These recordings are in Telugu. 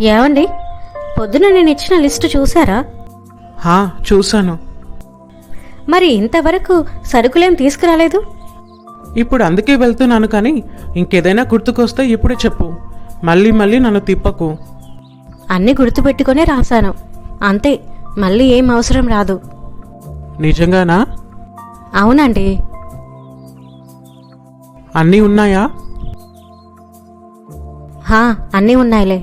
ఏమండి? పొద్దున నేను ఇచ్చిన లిస్టు చూసారా హా చూశాను. మరి ఇంతవరకు సరుకులేం తీసుకురాలేదు? ఇప్పుడు అందుకే వెళ్తున్నాను కానీ ఇంకేదైనా గుర్తుకొస్తే ఇప్పుడే చెప్పు. మళ్ళీ మళ్ళీ నన్ను తిప్పకు. అన్నీ గుర్తుపెట్టుకునే రాశాను. అంతే మళ్ళీ ఏం అవసరం రాదు. నిజంగానా? అవునండి. అన్నీ ఉన్నాయా? హా అన్నీ ఉన్నాయిలే.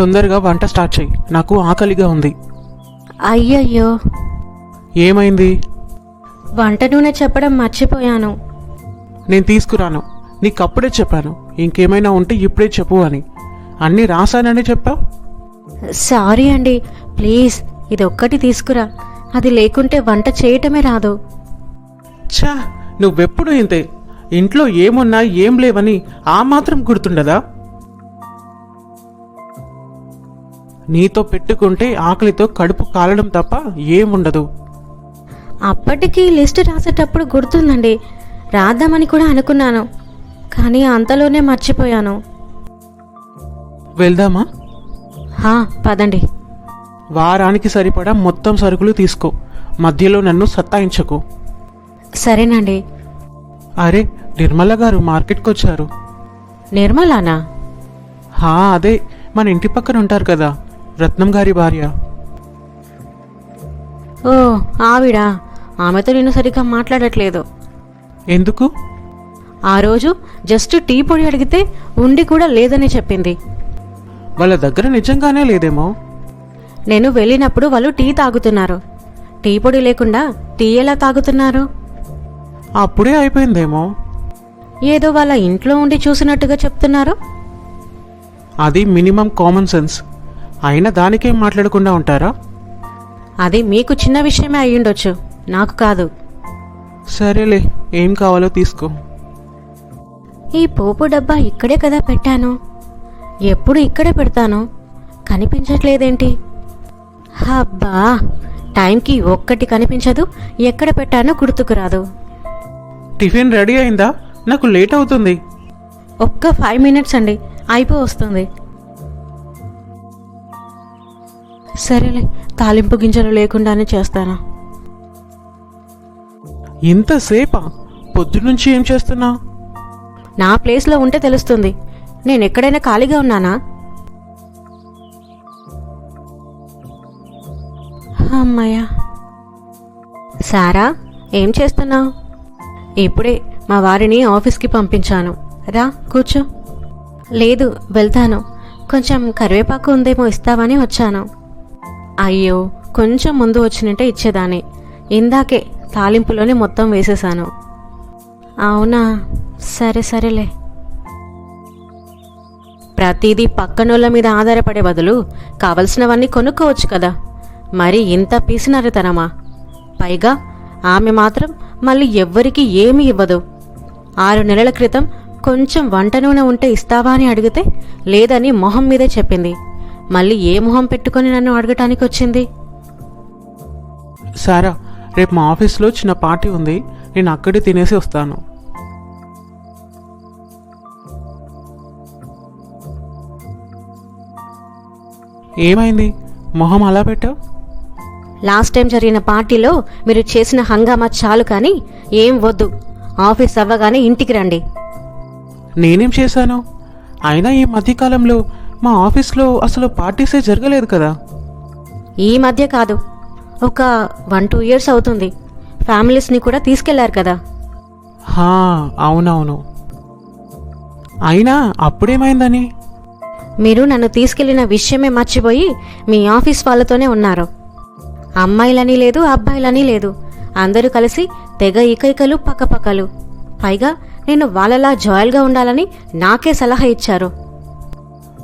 తొందరగా వంట స్టార్ట్ చేయి నాకు ఆకలిగా ఉంది. అయ్యయ్యో. ఏమైంది? వంట నూనె చెప్పడం మర్చిపోయాను. నేను తీసుకురాను. నీకు అప్పుడే చెప్పాను. ఇంకేమైనా ఉంటే ఇప్పుడే చెప్పు అని. అన్నీ రాశానని చెప్పావు? సారీ అండి. ప్లీజ్ ఇది ఒక్కటి తీసుకురా. అది లేకుంటే వంట చేయటమే రాదు. ఛా నువ్వెప్పుడు ఇంతే. ఇంట్లో ఏమున్నా ఏం లేవని ఆ మాత్రం గుర్తుండదా? నీతో పెట్టుకుంటే ఆకలితో కడుపు కాలడం తప్ప ఏముండదు. అప్పటికి లిస్ట్ రాసేటప్పుడు గుర్తుందండి. రాద్దామని కూడా అనుకున్నాను. కానీ అంతలోనే మర్చిపోయాను. వెళ్దామా? హా పదండి. వారానికి సరిపడా మొత్తం సరుకులు తీసుకో. మధ్యలో నన్ను సత్తాయించకు. సరేనండి. అరే నిర్మల గారు మార్కెట్కి వచ్చారు నిర్మలానా? హా అదే. మన ఇంటి పక్కన ఉంటారు కదా. రత్నం గారి భార్య. ఓ ఆవిడా. ఆమెతో నేను సరిగ్గా మాట్లాడట్లేదు. ఎందుకు? ఆ రోజు జస్ట్ టీ పొడి అడిగితే ఉండి కూడా లేదని చెప్పింది. వాళ్ళ దగ్గర నిజంగానే లేదేమో? నేను వెళ్ళినప్పుడు వాళ్ళు టీ తాగుతున్నారు. టీ పొడి లేకుండా టీ ఎలా తాగుతున్నారు? అప్పుడే అయిపోయిందేమో? ఏదో వాళ్ళ ఇంట్లో ఉండి చూసినట్టుగా చెప్తున్నారు. అది మినిమం కామన్ సెన్స్. అయినా దానికేం మాట్లాడకుండా ఉంటారా? అది మీకు చిన్న విషయమే అయ్యుండొచ్చు. నాకు కాదు. సరేలే ఏం కావాలో తీసుకో. ఈ పోపు డబ్బా ఇక్కడే కదా పెట్టాను. ఎప్పుడు ఇక్కడే పెడతాను? కనిపించట్లేదేంటి? హబ్బా టైంకి ఒక్కటి కనిపించదు. ఎక్కడ పెట్టానో గుర్తుకురాదు టిఫిన్ రెడీ అయిందా? నాకు లేట్ అవుతుంది. ఒక్క ఫైవ్ మినిట్స్ అండి. అయిపో వస్తుంది. సరేలే తాలింపు గింజలు లేకుండానే చేస్తాను. ఇంతసేపా? పొద్దునుంచి ఏం చేస్తున్నా? నా ప్లేస్లో ఉంటే తెలుస్తుంది. నేను ఎక్కడైనా ఖాళీగా ఉన్నానా? అమ్మయ్యా. సారా ఏం చేస్తున్నావు? ఇప్పుడే మా వారిని ఆఫీస్కి పంపించాను. రా కూర్చో. లేదు వెళ్తాను. కొంచెం కరివేపాకు ఉందేమో ఇస్తావని వచ్చాను. అయ్యో కొంచెం ముందు వచ్చినట్టే ఇచ్చేదాన్ని. ఇందాకే తాలింపులోనే మొత్తం వేసేశాను. అవునా? సరే సరేలే. ప్రతిదీ పక్కనోళ్ళ మీద ఆధారపడే బదులు కావలసినవన్నీ కొనుక్కోవచ్చు కదా. మరి ఇంత పీసినారుతనమా పైగా ఆమె మాత్రం మళ్ళీ ఎవ్వరికీ ఏమీ ఇవ్వదు. ఆరు నెలల క్రితం కొంచెం వంట నూనె ఉంటే ఇస్తావా అని అడిగితే లేదని మొహం మీదే చెప్పింది. మళ్ళీ ఏ మొహం పెట్టుకొని నన్ను అడగటానికి వచ్చింది? సారా రేపు మా ఆఫీస్లో చిన్న పార్టీ ఉంది. నేను అక్కడే తినేసి వస్తాను. ఏమైంది? మొహం అలా పెట్టావు? లాస్ట్ టైం జరిగిన పార్టీలో మీరు చేసిన హంగామా చాలు కానీ ఏం వద్దు. ఆఫీస్ అవ్వగానే ఇంటికి రండి. నేనేం చేశాను? అయినా ఈ మధ్యకాలంలో మా ఆఫీస్లో అసలు పార్టీసే జరగలేదు కదా. ఈ మధ్య కాదు. ఒక వన్ టూ ఇయర్స్ అవుతుంది. ఫ్యామిలీస్ని కూడా తీసుకెళ్ళారు కదా. హా అవునవును. అయినా అప్పుడేమైందని? మీరు నన్ను తీసుకెళ్ళిన విషయమే మర్చిపోయి మీ ఆఫీస్ వాళ్ళతోనే ఉన్నారు. అమ్మాయిలని లేదు అబ్బాయిలని లేదు. అందరూ కలిసి తెగ ఇకైకలు పక్కపక్కలు. పైగా నేను వాళ్ళలా జాయల్గా ఉండాలని నాకే సలహా ఇచ్చారు.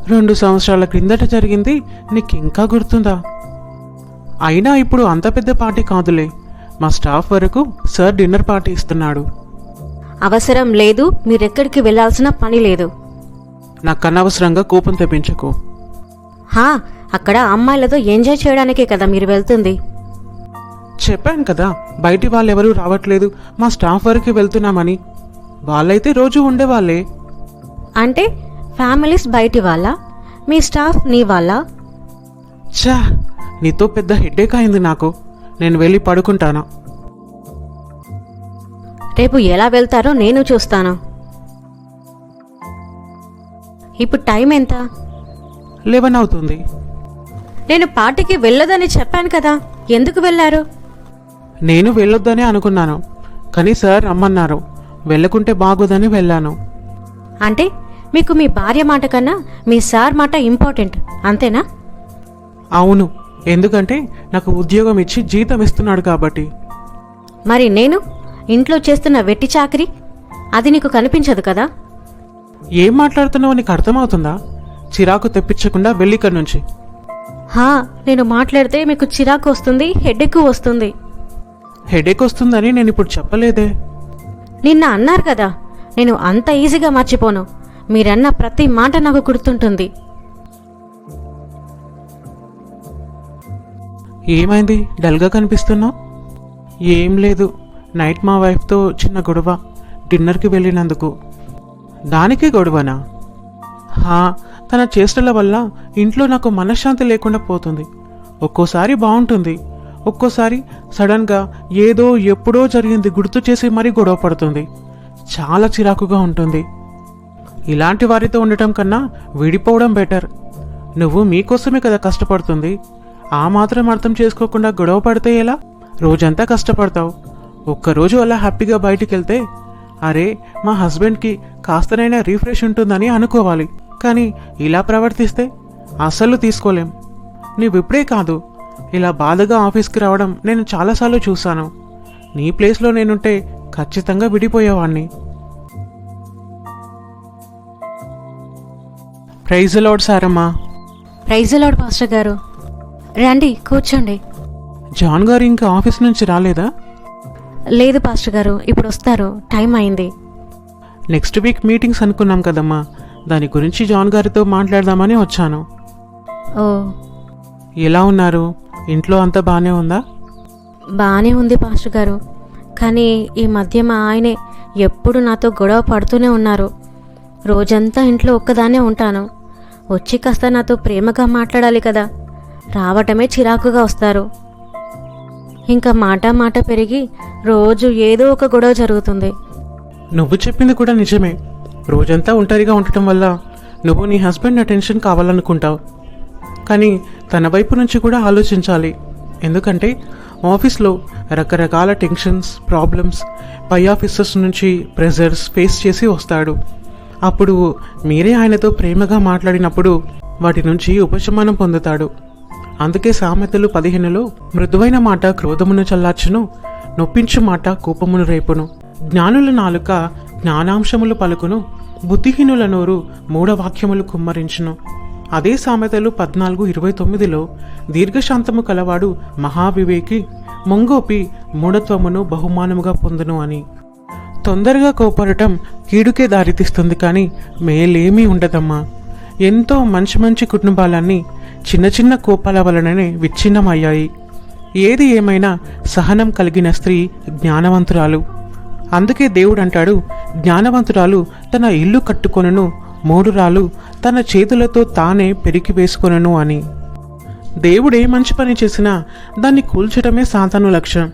రెండు సంవత్సరాల క్రిందట జరిగింది. నీకు ఇంకా గుర్తుందా? అయినా ఇప్పుడు అంత పెద్ద పార్టీ కాదులే. మా స్టాఫ్ వరకు సార్ డిన్నర్ పార్టీ ఇస్తున్నాడు. అవసరం లేదు మీరెక్కడికి వెళ్ళాల్సిన పని లేదు. నాకు అనవసరంగా కోపం తెప్పించకు. హా అక్కడ అమ్మాయిలతో ఎంజాయ్ చేయడానికే కదా మీరు వెళ్తుంది. చెప్పాను కదా బయటి వాళ్ళెవరూ రావట్లేదు. మా స్టాఫ్ వరకు వెళ్తున్నామని. వాళ్ళైతే రోజు ఉండేవాళ్ళే. అంటే ఫ్యామిలీస్ బయటి వాళ్ళ మీ స్టాఫ్ నీ వల్ల ఛా నీతో పెద్ద హెడ్ఏక్ అయింది నాకు. నేను వెళ్ళి పడుకుంటాను. రేపు ఎలా వెళ్తారో నేను చూస్తాను. ఇప్పుడు టైం ఎంత? లెవెన్ అవుతుంది. నేను పార్టీకి వెళ్ళదని చెప్పాను కదా ఎందుకు వెళ్ళారు? నేను వెళ్ళొద్దనే అనుకున్నాను కానీ సార్ రమ్మన్నారు వెళ్ళకుంటే బాగోదని వెళ్ళాను. అంటే మీకు మీ భార్య మాట కన్నా మీ సార్ మాట ఇంపార్టెంట్ అంతేనా? అవును ఎందుకంటే నాకు ఉద్యోగం ఇచ్చి జీతం ఇస్తున్నాడు కాబట్టి. మరి నేను ఇంట్లో చేస్తున్న వెట్టి చాకరీ? అది నీకు కనిపించదు కదా? ఏం మాట్లాడుతున్నావో నీకు అర్థమవుతుందా? చిరాకు తెప్పించకుండా వెళ్ళిక్కడి నుంచి. హా నేను మాట్లాడితే మీకు చిరాకు వస్తుంది హెడెక్ వస్తుంది. హెడేక్ వస్తుందని నేను ఇప్పుడు చెప్పలేదే. నిన్న అన్నారు కదా నేను అంత ఈజీగా మర్చిపోను. మీరన్న ప్రతి మాట నాకు గుర్తుంటుంది. ఏమైంది? డల్గా కనిపిస్తున్నావు? ఏం లేదు. నైట్ మా వైఫ్తో చిన్న గొడవ. డిన్నర్కి వెళ్ళినందుకు. దానికే గొడవనా? హా తన చేష్టల వల్ల ఇంట్లో నాకు మనశ్శాంతి లేకుండా పోతుంది. ఒక్కోసారి బాగుంటుంది. ఒక్కోసారి సడన్గా ఏదో ఎప్పుడో జరిగింది గుర్తు చేసి మరీ గొడవ పడుతుంది. చాలా చిరాకుగా ఉంటుంది. ఇలాంటి వారితో ఉండటం కన్నా విడిపోవడం బెటర్. నువ్వు మీకోసమే కదా కష్టపడుతుంది. ఆ మాత్రం అర్థం చేసుకోకుండా గొడవ పడితే ఎలా? రోజంతా కష్టపడతావు. ఒక్కరోజు అలా హ్యాపీగా బయటికి వెళ్తే అరే మా హస్బెండ్కి కాస్తనైనా రీఫ్రెష్ ఉంటుందని అనుకోవాలి. కానీ ఇలా ప్రవర్తిస్తే అస్సలు తీసుకోలేం. నీవిప్పుడే కాదు ఇలా బాధగా ఆఫీస్కి రావడం నేను చాలాసార్లు చూశాను. నీ ప్లేస్లో నేనుంటే ఖచ్చితంగా విడిపోయేవాణ్ణి. ప్రైజ్ లాడ్ సారమ్మా. ప్రైజలాడు పాస్టర్ గారు. రండి కూర్చోండి. జాన్ గారు ఇంకా ఆఫీస్ నుంచి రాలేదా? లేదు పాస్టర్ గారు ఇప్పుడు వస్తారు. టైం అయింది. నెక్స్ట్ వీక్ మీటింగ్స్ అనుకున్నాం కదమ్మా. దాని గురించి జాన్ గారితో మాట్లాడదామని వచ్చాను. ఓ. ఎలా ఉన్నారు? ఇంట్లో అంతా బాగానే ఉందా? బాగానే ఉంది పాస్టర్ గారు. కానీ ఈ మధ్య మా ఆయనే ఎప్పుడు నాతో గొడవ పడుతూనే ఉన్నారు. రోజంతా ఇంట్లో ఒక్కదానే ఉంటాను. వచ్చి కాస్త నాతో ప్రేమగా మాట్లాడాలి కదా. రావటమే చిరాకుగా వస్తారు. ఇంకా మాట మాట పెరిగి రోజు ఏదో ఒక గొడవ జరుగుతుంది. నువ్వు చెప్పింది కూడా నిజమే. రోజంతా ఒంటరిగా ఉండటం వల్ల నువ్వు నీ హస్బెండ్ అటెన్షన్ కావాలనుకుంటావు. కానీ తన వైపు నుంచి కూడా ఆలోచించాలి. ఎందుకంటే ఆఫీస్లో రకరకాల టెన్షన్స్ ప్రాబ్లమ్స్ పై ఆఫీసర్స్ నుంచి ప్రెజర్స్ ఫేస్ చేసి వస్తాడు. అప్పుడు మీరే ఆయనతో ప్రేమగా మాట్లాడినప్పుడు వాటి నుంచి ఉపశమనం పొందుతాడు. అందుకే సామెతలు పదిహేనులో మృదువైన మాట క్రోధమును చల్లార్చును నొప్పించు మాట కోపమును రేపును. జ్ఞానుల నాలుక జ్ఞానాంశములు పలుకును బుద్ధిహీనుల నోరు మూఢవాక్యములు కుమ్మరించును. అదే సామెతలు పద్నాలుగు ఇరవై తొమ్మిదిలో దీర్ఘశాంతము కలవాడు మహావివేకి మొంగోపి మూఢత్వమును బహుమానముగా పొందును అని. తొందరగా కోపడటం కీడుకే దారితీస్తుంది కానీ మేలేమీ ఉండదమ్మా. ఎంతో మంచి మంచి కుటుంబాలన్నీ చిన్న చిన్న కోపాల వలననే విచ్ఛిన్నమయ్యాయి. ఏది ఏమైనా సహనం కలిగిన స్త్రీ జ్ఞానవంతురాలు. అందుకే దేవుడు అంటాడు జ్ఞానవంతురాలు తన ఇల్లు కట్టుకొనను మూడురాలు తన చేతులతో తానే పెరికి వేసుకొనను అని. దేవుడే మంచి పని చేసినా దాన్ని కూల్చడమే సాతాను లక్ష్యం.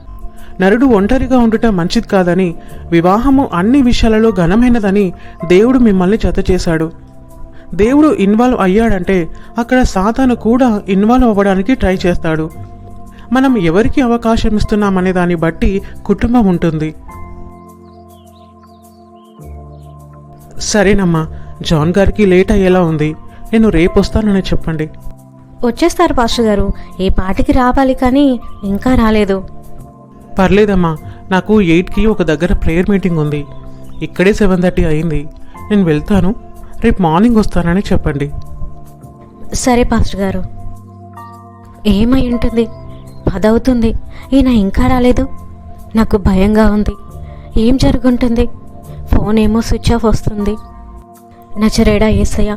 నరుడు ఒంటరిగా ఉండుట మంచిది కాదని వివాహము అన్ని విషయాలలో ఘనమైనదని దేవుడు మిమ్మల్ని జత చేశాడు దేవుడు ఇన్వాల్వ్ అయ్యాడంటే అక్కడ సాతాను కూడా ఇన్వాల్వ్ అవ్వడానికి ట్రై చేస్తాడు. మనం ఎవరికి అవకాశం ఇస్తున్నామనే దాన్ని బట్టి కుటుంబం ఉంటుంది. సరేనమ్మా జాన్ గారికి లేట్ అయ్యేలా ఉంది. నేను రేపు వస్తానని చెప్పండి. వచ్చేస్తారు పాస్టర్ గారు. ఏ పాటికి రావాలి కానీ ఇంకా రాలేదు. పర్లేదమ్మా నాకు ఎయిట్కి ఒక దగ్గర ప్రేయర్ మీటింగ్ ఉంది. ఇక్కడే సెవెన్ థర్టీ అయింది. నేను వెళ్తాను. రేపు మార్నింగ్ వస్తానని చెప్పండి. సరే పాస్టర్ గారు. ఏమై ఉంటుంది? పదవుతుంది. ఈయన ఇంకా రాలేదు. నాకు భయంగా ఉంది. ఏం జరుగుంటుంది? ఫోన్ ఏమో స్విచ్ ఆఫ్ వస్తుంది. నచరేడా ఏసయ్య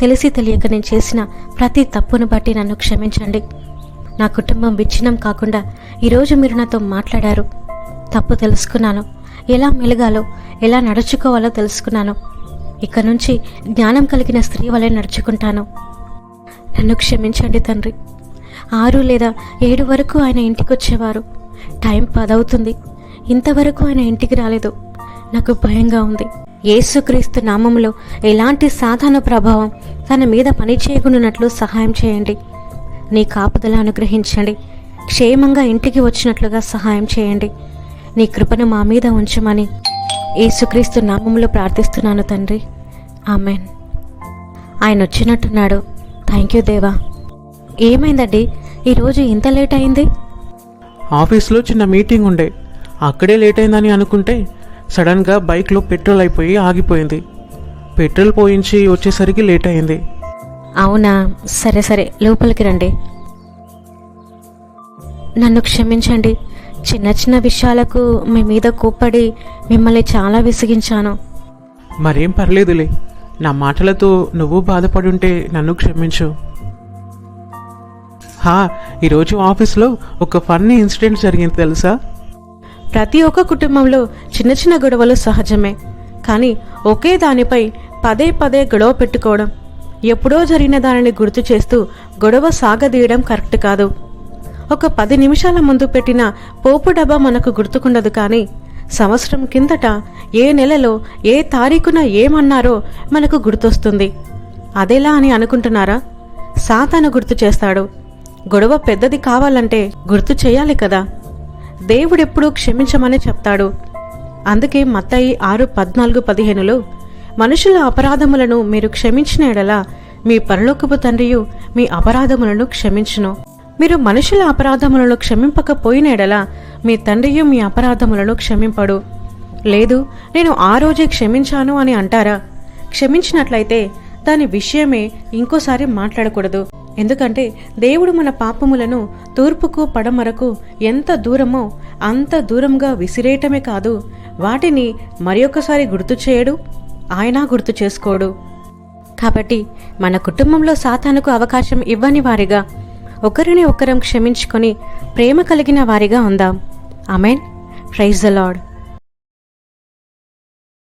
తెలిసి తెలియక నేను చేసిన ప్రతి తప్పును బట్టి నన్ను క్షమించండి. నా కుటుంబం విచ్ఛిన్నం కాకుండా ఈరోజు మీరు నాతో మాట్లాడారు. తప్పు తెలుసుకున్నాను. ఎలా మెలగాలో ఎలా నడుచుకోవాలో తెలుసుకున్నాను. ఇక నుంచి జ్ఞానం కలిగిన స్త్రీ వలె నడుచుకుంటాను. నన్ను క్షమించండి తండ్రి. ఆరు లేదా ఏడు వరకు ఆయన ఇంటికి వచ్చేవారు టైం పదవుతుంది. ఇంతవరకు ఆయన ఇంటికి రాలేదు. నాకు భయంగా ఉంది. యేసుక్రీస్తు నామములో ఎలాంటి సాధన ప్రభావం తన మీద పనిచేయకున్నట్లు సహాయం చేయండి. నీ కాపుదల అనుగ్రహించండి. క్షేమంగా ఇంటికి వచ్చినట్లుగా సహాయం చేయండి. నీ కృపను మా మీద ఉంచమని యేసుక్రీస్తు నామంలో ప్రార్థిస్తున్నాను తండ్రి. ఆమెన్. ఆయన వచ్చినట్టున్నాడు. థ్యాంక్ యూ దేవా. ఏమైందండి? ఈరోజు ఇంత లేట్ అయింది? ఆఫీస్లో చిన్న మీటింగ్ ఉండే. అక్కడే లేట్ అయిందని అనుకుంటే సడన్గా బైక్లో పెట్రోల్ అయిపోయి ఆగిపోయింది. పెట్రోల్ పోయించి వచ్చేసరికి లేట్ అయింది. అవునా? సరే సరే. లోపలికి రండి. నన్ను క్షమించండి. చిన్న చిన్న విషయాలకు మీ మీద కోప్పడి మిమ్మల్ని చాలా విసిగించాను. మరేం పర్లేదులే. నా మాటలతో నువ్వు బాధపడుంటే నన్ను క్షమించు. హా ఈరోజు ఆఫీస్లో ఒక ఫన్నీ ఇన్సిడెంట్ జరిగింది తెలుసా? ప్రతి ఒక్క కుటుంబంలో చిన్న చిన్న గొడవలు సహజమే. కానీ ఒకే దానిపై పదే పదే గొడవ పెట్టుకోవడం. ఎప్పుడో జరిగిన దానిని గుర్తు చేస్తూ గొడవ సాగదీయడం కరెక్ట్ కాదు. ఒక పది నిమిషాల ముందు పెట్టిన పోపు డబ్బా మనకు గుర్తుకుండదు కానీ సంవత్సరం కిందట ఏ నెలలో ఏ తారీఖున ఏమన్నారో మనకు గుర్తొస్తుంది. అదేలా అని అనుకుంటున్నారా? సాతాను గుర్తు చేస్తాడు. గొడవ పెద్దది కావాలంటే గుర్తు చేయాలి కదా. దేవుడెప్పుడూ క్షమించమని చెప్తాడు. అందుకే మత్తయి ఆరు పద్నాలుగు పదిహేనులో మనుషుల అపరాధములను మీరు క్షమించిన ఎడల మీ పరలోకపు తండ్రియు మీ అపరాధములను క్షమించును. మీరు మనుషుల అపరాధములను క్షమింపకపోయిన ఎడల మీ తండ్రియు మీ అపరాధములను క్షమింపడు. లేదు నేను ఆ రోజే క్షమించాను అని అంటారా? క్షమించినట్లయితే దాని విషయమే ఇంకోసారి మాట్లాడకూడదు. ఎందుకంటే దేవుడు మన పాపములను తూర్పుకు పడమరకు ఎంత దూరమో అంత దూరంగా విసిరేయటమే కాదు వాటిని మరొకసారి గుర్తు చేయడు? ఆయన గుర్తు చేసుకోడు. కాబట్టి మన కుటుంబంలో సాతానుకు అవకాశం ఇవ్వని వారిగా ఒకరిని ఒకరం క్షమించుకొని ప్రేమ కలిగిన వారిగా ఉందాం. Amen praise the lord